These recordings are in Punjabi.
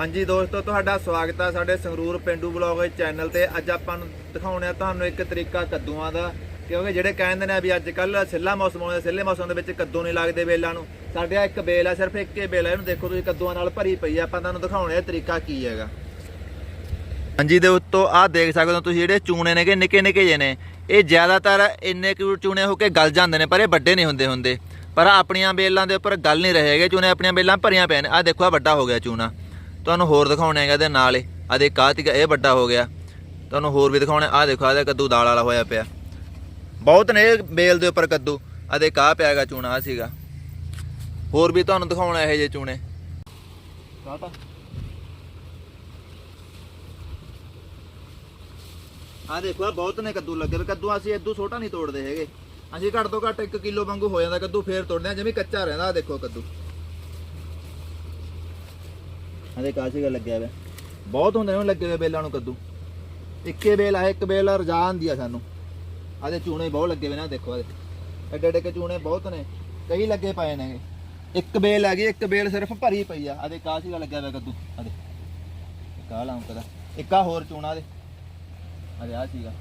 ਹਾਂਜੀ ਦੋਸਤੋ, ਤੁਹਾਡਾ ਸਵਾਗਤ ਹੈ ਸਾਡੇ ਸੰਗਰੂਰ ਪਿੰਡੂ ਬਲੌਗ ਚੈਨਲ ਤੇ। ਅੱਜ ਆਪਾਂ ਨੂੰ ਦਿਖਾਉਣੇ ਆ ਤੁਹਾਨੂੰ ਇੱਕ ਤਰੀਕਾ ਕੱਦੂਆਂ ਦਾ, ਕਿਉਂਕਿ ਜਿਹੜੇ ਕਹਿੰਦੇ ਨੇ ਵੀ ਅੱਜ ਕੱਲ ਸਿੱਲਾ ਮੌਸਮ ਆਉਂਦਾ, ਸਿੱਲੇ ਮੌਸਮ ਦੇ ਵਿੱਚ ਕੱਦੂ ਨਹੀਂ ਲੱਗਦੇ ਬੇਲਾਂ ਨੂੰ। ਸਾਡੇ ਆ ਇੱਕ ਬੇਲ ਆ, ਸਿਰਫ ਇੱਕ ਹੀ ਬੇਲ ਆ, ਇਹਨੂੰ ਦੇਖੋ ਤੁਸੀਂ, ਕੱਦੂਆਂ ਨਾਲ ਭਰੀ ਪਈ ਆ। ਆਪਾਂ ਤੁਹਾਨੂੰ ਦਿਖਾਉਣੇ ਆ ਤਰੀਕਾ ਕੀ ਹੈਗਾ। ਹਾਂਜੀ ਦੇ ਉੱਤੋਂ ਆਹ ਦੇਖ ਸਕਦੇ ਹੋ ਤੁਸੀਂ, ਜਿਹੜੇ ਚੂਣੇ ਨੇਗੇ, ਨਿੱਕੇ ਨਿੱਕੇ ਜਿਹੇ ਨੇ। ਇਹ ਜ਼ਿਆਦਾਤਰ ਇੰਨੇ ਕੁ ਚੂਣੇ ਹੋ ਕੇ ਗਲ ਜਾਂਦੇ ਨੇ, ਪਰ ਇਹ ਵੱਡੇ ਨਹੀਂ ਹੁੰਦੇ ਹੁੰਦੇ। ਪਰ ਆਪਣੀਆਂ ਬੇਲਾਂ ਦੇ ਉੱਪਰ ਗਲ ਨਹੀਂ ਰਹੇ ਹੈਗੇ ਚੂਨੇ ਆਪਣੀਆਂ ਬੇਲਾਂ ਭਰੀਆਂ ਪਏ ਨੇ। ਆਹ ਦੇਖੋ ਆ ਵੱਡਾ ਹੋ ਗਿਆ ਚੂਨਾ ਤੁਹਾਨੂੰ ਹੋਰ ਦਿਖਾਉਣੇ ਹੈਗਾ ਇਹਦੇ ਨਾਲ ਹੀ। ਆਹ ਦੇ ਕਾਤਿਕ ਇਹ ਵੱਡਾ ਹੋ ਗਿਆ। ਤੁਹਾਨੂੰ ਹੋਰ ਵੀ ਦਿਖਾਉਣੇ, ਆਹ ਦੇਖੋ, ਆਹ ਕੱਦੂ ਦਾਲ ਵਾਲਾ ਹੋਇਆ ਪਿਆ। ਬਹੁਤ ਨੇ ਬੇਲ ਦੇ ਉੱਪਰ ਕੱਦੂ। ਆਹ ਦੇ ਕਾਹ ਪਿਆ ਚੂਣਾ ਚੂਨਾ ਆ ਸੀਗਾ। ਹੋਰ ਵੀ ਤੁਹਾਨੂੰ ਦਿਖਾਉਣਾ ਇਹੋ ਜਿਹੇ ਚੂਣੇ। ਕਾਹਤਾ ਆ ਦੇਖੋ ਆ ਬਹੁਤ ਨੇ ਕੱਦੂ ਲੱਗੇ ਕੱਦੂ ਅਸੀਂ ਇਦੋਂ ਛੋਟਾ ਨਹੀਂ ਤੋੜਦੇ ਹੈਗੇ। ਅਸੀਂ ਘੱਟ ਤੋਂ ਘੱਟ 1 ਕਿਲੋ ਵਾਂਗੂ ਹੋ ਜਾਂਦਾ ਕੱਦੂ, ਫੇਰ ਤੋੜਦੇ ਆ ਜਿਵੇਂ ਕੱਚਾ ਰਹਿੰਦਾ ਆ ਦੇਖੋ ਕੱਦੂ। ਆ ਦੇ ਕਾਸੀ ਗੱਲ ਲੱਗਿਆ ਵੇ ਬਹੁਤ ਹੁੰਦੇ ਨੇ ਲੱਗੇ ਹੋਏ ਬੇਲਾਂ ਨੂੰ ਕੱਦੂ। ਇੱਕੇ ਬੇਲ ਆ ਇੱਕ ਬੇਲ ਰਜਾ ਆਂਦੀ ਆ ਸਾਨੂੰ। ਆ ਚੂਣੇ ਬਹੁਤ ਲੱਗੇ ਹੋਏ ਨੇ ਦੇਖੋ ਆ ਐਡੇ ਐਡੇ ਕੇ ਚੂਨੇ ਬਹੁਤ ਨੇ। ਕਈ ਲੱਗੇ ਪਏ ਨੇ ਇੱਕ ਬੇਲ ਹੈਗੀ, ਇੱਕ ਬੇਲ ਸਿਰਫ ਭਰੀ ਪਈ ਆ। ਆ ਦੇ ਕਾਸੀ ਗੱਲ ਲੱਗਿਆ ਵੇ ਕੱਦੂ। ਆ ਦੇ ਕਾ ਲਾਉਂ ਕਦਾ ਇੱਕ ਆ ਹੋਰ ਚੂਣਾ ਦੇ। ਅਰੇ ਆ ਸੀਗਾ।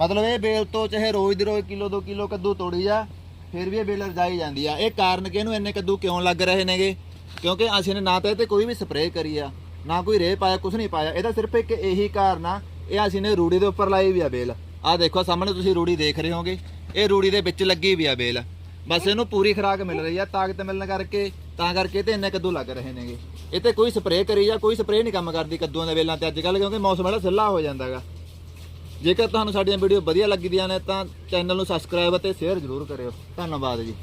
ਮਤਲਬ ਇਹ ਬੇਲ ਤੋਂ ਚਾਹੇ ਰੋਜ਼ ਦੀ ਰੋਜ਼ ਕਿਲੋ 2 ਕਿਲੋ ਕੱਦੂ ਤੋੜੀ ਜਾ। ਫਿਰ ਵੀ ਇਹ ਬੇਲ ਰਜਾਈ ਜਾਂਦੀ ਆ। ਇਹ ਕਾਰਨ ਕਿ ਇਹਨੂੰ ਇੰਨੇ ਕੱਦੂ ਕਿਉਂ ਲੱਗ ਰਹੇ ਨੇਗੇ? ਕਿਉਂਕਿ ਅਸੀਂ ਨੇ ਨਾ ਤਾਂ ਇਹ ਤੇ ਕੋਈ ਵੀ ਸਪਰੇਅ ਕਰੀ ਆ, ਨਾ ਕੋਈ ਰੇਹ ਪਾਇਆ ਕੁਝ ਨਹੀਂ ਪਾਇਆ। ਇਹਦਾ ਸਿਰਫ ਇੱਕ ਇਹੀ ਕਾਰਨ ਆ, ਇਹ ਅਸੀਂ ਨੇ ਰੂੜੀ ਦੇ ਉੱਪਰ ਲਾਈ ਵੀ ਆ ਬੇਲ। ਆ ਦੇਖੋ, ਸਾਹਮਣੇ ਤੁਸੀਂ ਰੂੜੀ ਦੇਖ ਰਹੇ ਹੋਗੇ। ਇਹ ਰੂੜੀ ਦੇ ਵਿੱਚ ਲੱਗੀ ਵੀ ਆ ਬੇਲ। ਬਸ ਇਹਨੂੰ ਪੂਰੀ ਖੁਰਾਕ ਮਿਲ ਰਹੀ ਆ ਤਾਕਤ ਮਿਲਣ ਕਰਕੇ, ਤਾਂ ਕਰਕੇ ਤੇ ਇੰਨੇ ਕੱਦੂ ਲੱਗ ਰਹੇ ਨੇਗੇ। ਇਹ ਤੇ ਕੋਈ ਸਪਰੇਅ ਕਰੀ ਜਾਂ ਕੋਈ ਸਪਰੇਅ ਨਹੀਂ ਕੰਮ ਕਰਦੀ ਕੱਦੂਆਂ ਦੇ ਵੇਲਾਂ ਤੇ ਅੱਜ ਕੱਲ ਕਿਉਂਕਿ ਮੌਸਮ ਵਾਲਾ ਸਿੱਲਾ ਹੋ ਜਾਂਦਾਗਾ। ਜੇਕਰ ਤੁਹਾਨੂੰ ਸਾਡੀਆਂ ਵੀਡੀਓ ਵਧੀਆ ਲੱਗਦੀਆਂ ਨੇ ਤਾਂ ਚੈਨਲ ਨੂੰ ਸਬਸਕ੍ਰਾਈਬ ਅਤੇ ਸ਼ੇਅਰ ਜ਼ਰੂਰ ਕਰਿਓ। ਧੰਨਵਾਦ ਜੀ।